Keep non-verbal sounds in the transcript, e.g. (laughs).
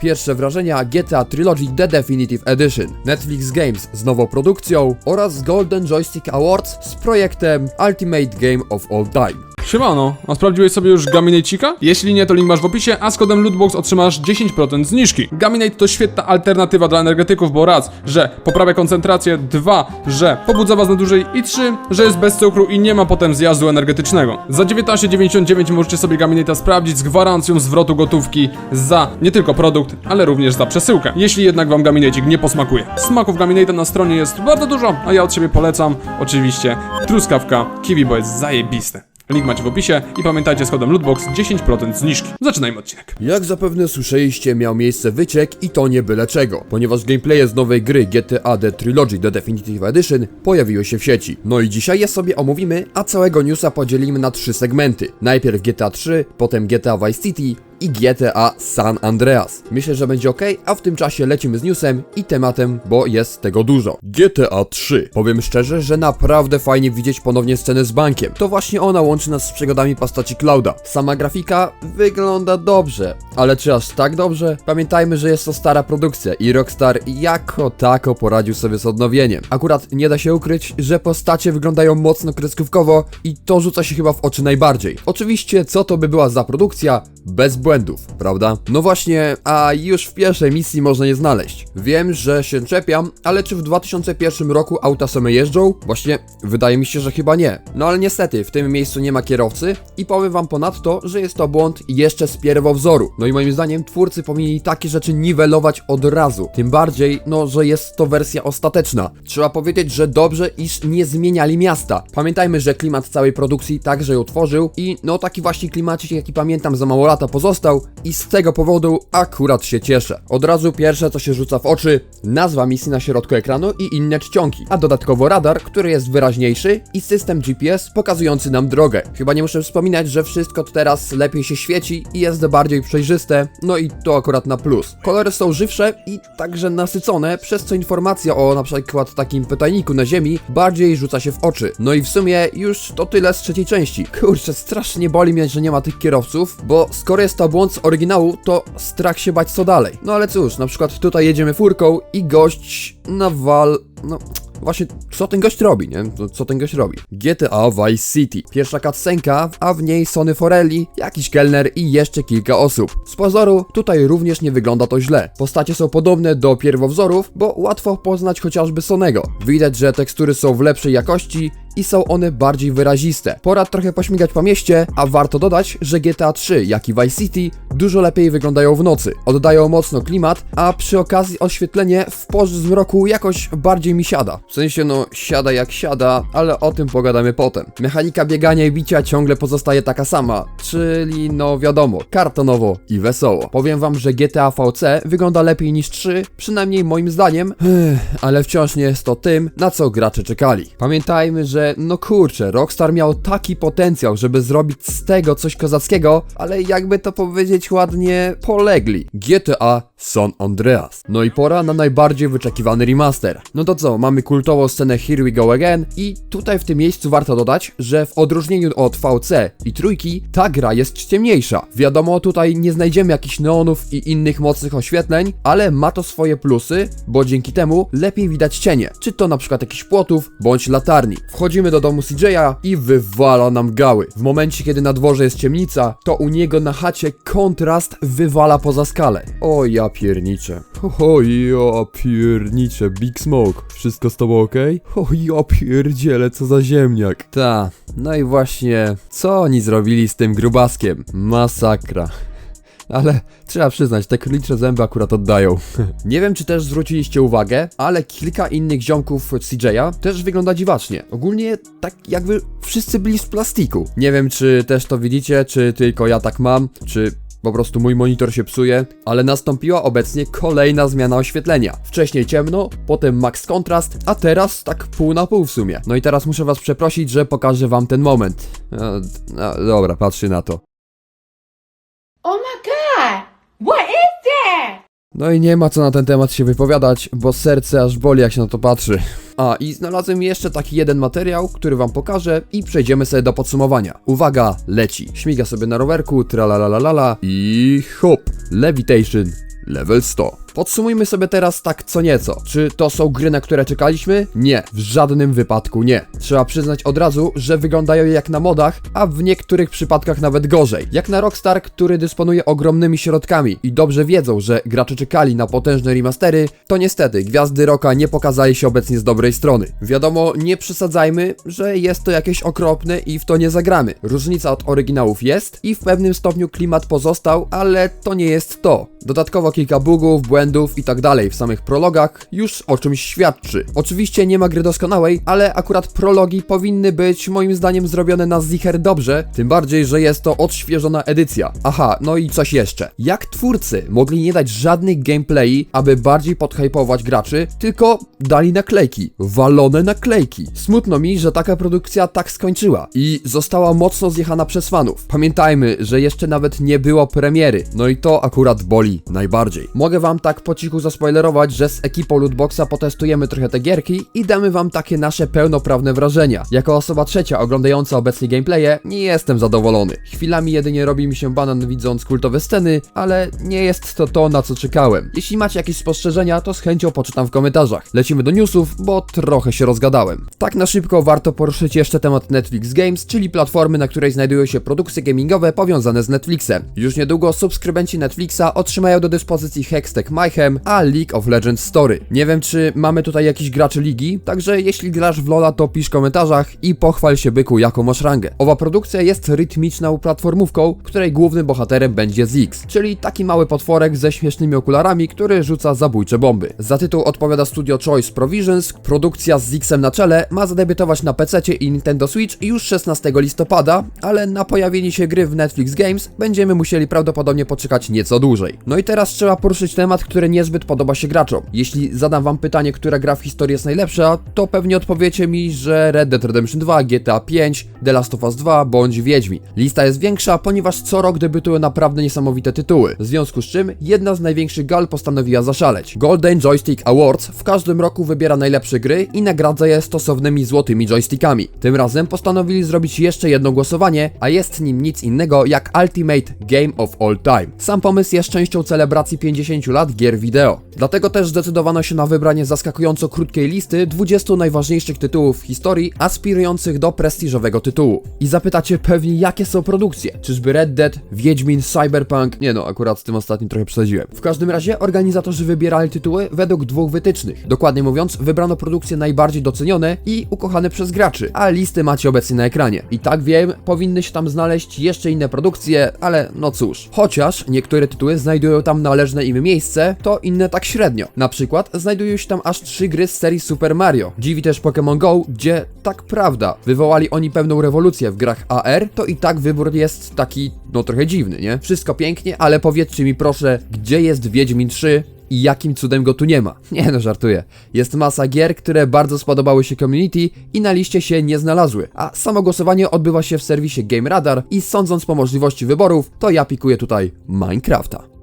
Pierwsze wrażenia GTA Trilogy The Definitive Edition, Netflix Games z nową produkcją oraz Golden Joystick Awards z projektem Ultimate Game of All Time. Siemano, a sprawdziłeś sobie już Gaminatecika? Jeśli nie, to link masz w opisie, a z kodem Lootbox otrzymasz 10% zniżki. Gaminate to świetna alternatywa dla energetyków, bo raz, że poprawia koncentrację, dwa, że pobudza was na dłużej i trzy, że jest bez cukru i nie ma potem zjazdu energetycznego. Za 19,99 możecie sobie Gaminate'a sprawdzić z gwarancją zwrotu gotówki za nie tylko produkt, ale również za przesyłkę. Jeśli jednak wam Gaminatecik nie posmakuje. Smaków Gaminate'a na stronie jest bardzo dużo, a ja od siebie polecam oczywiście truskawka kiwi, bo jest zajebiste. Link macie w opisie i pamiętajcie z kodem Lootbox 10% zniżki. Zaczynajmy odcinek. Jak zapewne słyszeliście, miał miejsce wyciek i to nie byle czego, ponieważ gameplaye z nowej gry GTA The Trilogy The Definitive Edition pojawiły się w sieci. No i dzisiaj je sobie omówimy, a całego newsa podzielimy na trzy segmenty. Najpierw GTA 3, potem GTA Vice City i GTA San Andreas. Myślę, że będzie ok, a w tym czasie lecimy z newsem i tematem, bo jest tego dużo. GTA 3. Powiem szczerze, że naprawdę fajnie widzieć ponownie scenę z bankiem. To właśnie ona łączy nas z przygodami postaci Clouda. Sama grafika wygląda dobrze, ale czy aż tak dobrze? Pamiętajmy, że jest to stara produkcja i Rockstar jako tako poradził sobie z odnowieniem. Akurat nie da się ukryć, że postacie wyglądają mocno kreskówkowo i to rzuca się chyba w oczy najbardziej. Oczywiście, co to by była za produkcja? Bez błędów, prawda? No właśnie, a już w pierwszej misji można je znaleźć. Wiem, że się czepiam, ale czy w 2001 roku auta same jeżdżą? Właśnie, wydaje mi się, że chyba nie. No ale niestety, w tym miejscu nie ma kierowcy i powiem wam ponadto, że jest to błąd jeszcze z pierwowzoru. No i moim zdaniem twórcy powinni takie rzeczy niwelować od razu. Tym bardziej, no, że jest to wersja ostateczna. Trzeba powiedzieć, że dobrze, iż nie zmieniali miasta. Pamiętajmy, że klimat całej produkcji także ją tworzył i no taki właśnie klimacik, jaki pamiętam za mało lata pozostał i z tego powodu akurat się cieszę. Od razu pierwsze, co się rzuca w oczy, nazwa misji na środku ekranu i inne czcionki, a dodatkowo radar, który jest wyraźniejszy i system GPS pokazujący nam drogę. Chyba nie muszę wspominać, że wszystko teraz lepiej się świeci i jest bardziej przejrzyste, no i to akurat na plus. Kolory są żywsze i także nasycone, przez co informacja o na przykład takim pytajniku na ziemi bardziej rzuca się w oczy. No i w sumie już to tyle z trzeciej części. Kurczę, strasznie boli mnie, że nie ma tych kierowców, bo skoro jest to błąd z oryginału, to strach się bać co dalej. No ale cóż, na przykład tutaj jedziemy furką i gość nawal... no... Właśnie, co ten gość robi, nie? No, Co ten gość robi? GTA Vice City. Pierwsza cutscenka, a w niej Sony Forelli, jakiś kelner i jeszcze kilka osób. Z pozoru tutaj również nie wygląda to źle. Postacie są podobne do pierwowzorów, bo łatwo poznać chociażby Sonego. Widać, że tekstury są w lepszej jakości i są one bardziej wyraziste. Pora trochę pośmigać po mieście, a warto dodać, że GTA 3, jak i Vice City dużo lepiej wyglądają w nocy. Oddają mocno klimat, a przy okazji oświetlenie w porze zmroku jakoś bardziej mi siada. W sensie no, siada jak siada, ale o tym pogadamy potem. Mechanika biegania i bicia ciągle pozostaje taka sama, czyli no wiadomo, kartonowo i wesoło. Powiem wam, że GTA VC wygląda lepiej niż 3, przynajmniej moim zdaniem, ale wciąż nie jest to tym, na co gracze czekali. Pamiętajmy, że no kurczę, Rockstar miał taki potencjał, żeby zrobić z tego coś kozackiego, ale jakby to powiedzieć ładnie, polegli. GTA San Andreas. No i pora na najbardziej wyczekiwany remaster. No to co, mamy kultową scenę Here We Go Again i tutaj w tym miejscu warto dodać, że w odróżnieniu od VC i trójki, ta gra jest ciemniejsza. Wiadomo, tutaj nie znajdziemy jakichś neonów i innych mocnych oświetleń, ale ma to swoje plusy, bo dzięki temu lepiej widać cienie, czy to na przykład jakichś płotów, bądź latarni. Wchodzimy do domu CJ'a i wywala nam gały. W momencie, kiedy na dworze jest ciemnica, to u niego na chacie kontrast wywala poza skalę. O ja pierniczę. O ja pierniczę, Big Smoke. Wszystko z tobą okej? O ja pierdzielę, co za ziemniak. Ta, no i właśnie, co oni zrobili z tym grubaskiem? Masakra. Ale trzeba przyznać, te królicze zęby akurat oddają. (laughs) Nie wiem, czy też zwróciliście uwagę, ale kilka innych ziomków CJ'a też wygląda dziwacznie. Ogólnie tak jakby wszyscy byli z plastiku. Nie wiem, czy też to widzicie, czy tylko ja tak mam, czy po prostu mój monitor się psuje, ale nastąpiła obecnie kolejna zmiana oświetlenia. Wcześniej ciemno, potem max kontrast, a teraz tak pół na pół w sumie. No i teraz muszę was przeprosić, że pokażę wam ten moment. E, e, dobra, patrzy na to. Oh my god! What is that? No i nie ma co na ten temat się wypowiadać, bo serce aż boli jak się na to patrzy. A i znalazłem jeszcze taki jeden materiał, który wam pokażę i przejdziemy sobie do podsumowania. Uwaga, leci. Śmiga sobie na rowerku, tralalalala i hop. Levitation. level 100. Podsumujmy sobie teraz tak co nieco. Czy to są gry, na które czekaliśmy? Nie, w żadnym wypadku nie. Trzeba przyznać od razu, że wyglądają jak na modach, a w niektórych przypadkach nawet gorzej. Jak na Rockstar, który dysponuje ogromnymi środkami i dobrze wiedzą, że gracze czekali na potężne remastery, to niestety gwiazdy Rocka nie pokazali się obecnie z dobrej strony. Wiadomo, nie przesadzajmy, że jest to jakieś okropne i w to nie zagramy. Różnica od oryginałów jest i w pewnym stopniu klimat pozostał, ale to nie jest to. Dodatkowo kilka bugów, błędów i tak dalej w samych prologach już o czymś świadczy. Oczywiście nie ma gry doskonałej, ale akurat prologi powinny być moim zdaniem zrobione na zicher dobrze, tym bardziej, że jest to odświeżona edycja. Aha, no i coś jeszcze. Jak twórcy mogli nie dać żadnych gameplay, aby bardziej podhypować graczy, tylko dali naklejki. Walone naklejki. Smutno mi, że taka produkcja tak skończyła i została mocno zjechana przez fanów. Pamiętajmy, że jeszcze nawet nie było premiery, no i to akurat boli najbardziej. Mogę wam tak po cichu zaspoilerować, że z ekipą Lootboxa potestujemy trochę te gierki i damy wam takie nasze pełnoprawne wrażenia. Jako osoba trzecia oglądająca obecnie gameplaye, nie jestem zadowolony. Chwilami jedynie robi mi się banan widząc kultowe sceny, ale nie jest to to, na co czekałem. Jeśli macie jakieś spostrzeżenia, to z chęcią poczytam w komentarzach. Lecimy do newsów, bo trochę się rozgadałem. Tak na szybko warto poruszyć jeszcze temat Netflix Games, czyli platformy, na której znajdują się produkcje gamingowe powiązane z Netflixem. Już niedługo subskrybenci Netflixa otrzymają do dyspozycji Hextech Mayhem, a League of Legends Story. Nie wiem, czy mamy tutaj jakiś graczy ligi, także jeśli grasz w LoLa, to pisz w komentarzach i pochwal się byku, jaką masz rangę. Owa produkcja jest rytmiczną platformówką, której głównym bohaterem będzie Ziggs, czyli taki mały potworek ze śmiesznymi okularami, który rzuca zabójcze bomby. Za tytuł odpowiada studio Choice Provisions, produkcja z Ziggsem na czele ma zadebiutować na PC i Nintendo Switch już 16 listopada, ale na pojawienie się gry w Netflix Games będziemy musieli prawdopodobnie poczekać nieco dłużej. No i teraz trzeba poruszyć temat, który niezbyt podoba się graczom. Jeśli zadam wam pytanie, która gra w historii jest najlepsza, to pewnie odpowiecie mi, że Red Dead Redemption 2, GTA 5, The Last of Us 2 bądź Wiedźmin. Lista jest większa, ponieważ co rok debiutują naprawdę niesamowite tytuły, w związku z czym jedna z największych gal postanowiła zaszaleć. Golden Joystick Awards w każdym roku wybiera najlepsze gry i nagradza je stosownymi złotymi joystickami. Tym razem postanowili zrobić jeszcze jedno głosowanie, a jest nim nic innego jak Ultimate Game of All Time. Sam pomysł jest częścią celebracji 50 lat gier wideo. Dlatego też zdecydowano się na wybranie zaskakująco krótkiej listy 20 najważniejszych tytułów w historii aspirujących do prestiżowego tytułu. I zapytacie pewnie jakie są produkcje? Czyżby Red Dead, Wiedźmin, Cyberpunk? Nie no, akurat z tym ostatnim trochę przesadziłem. W każdym razie organizatorzy wybierali tytuły według dwóch wytycznych. Dokładnie mówiąc, wybrano produkcje najbardziej docenione i ukochane przez graczy, a listy macie obecnie na ekranie. I tak wiem, powinny się tam znaleźć jeszcze inne produkcje, ale no cóż. Chociaż niektóre tytuły znajdują tam należne im miejsce, to inne tak średnio. Na przykład znajdują się tam aż trzy gry z serii Super Mario. Dziwi też Pokémon Go, gdzie tak prawda, wywołali oni pewną rewolucję w grach AR, to i tak wybór jest taki, no trochę dziwny, nie? Wszystko pięknie, ale powiedzcie mi proszę, gdzie jest Wiedźmin 3? I jakim cudem go tu nie ma? (laughs) Nie no, żartuję. Jest masa gier, które bardzo spodobały się community i na liście się nie znalazły. A samo głosowanie odbywa się w serwisie Game Radar i sądząc po możliwości wyborów, to ja pikuję tutaj Minecrafta.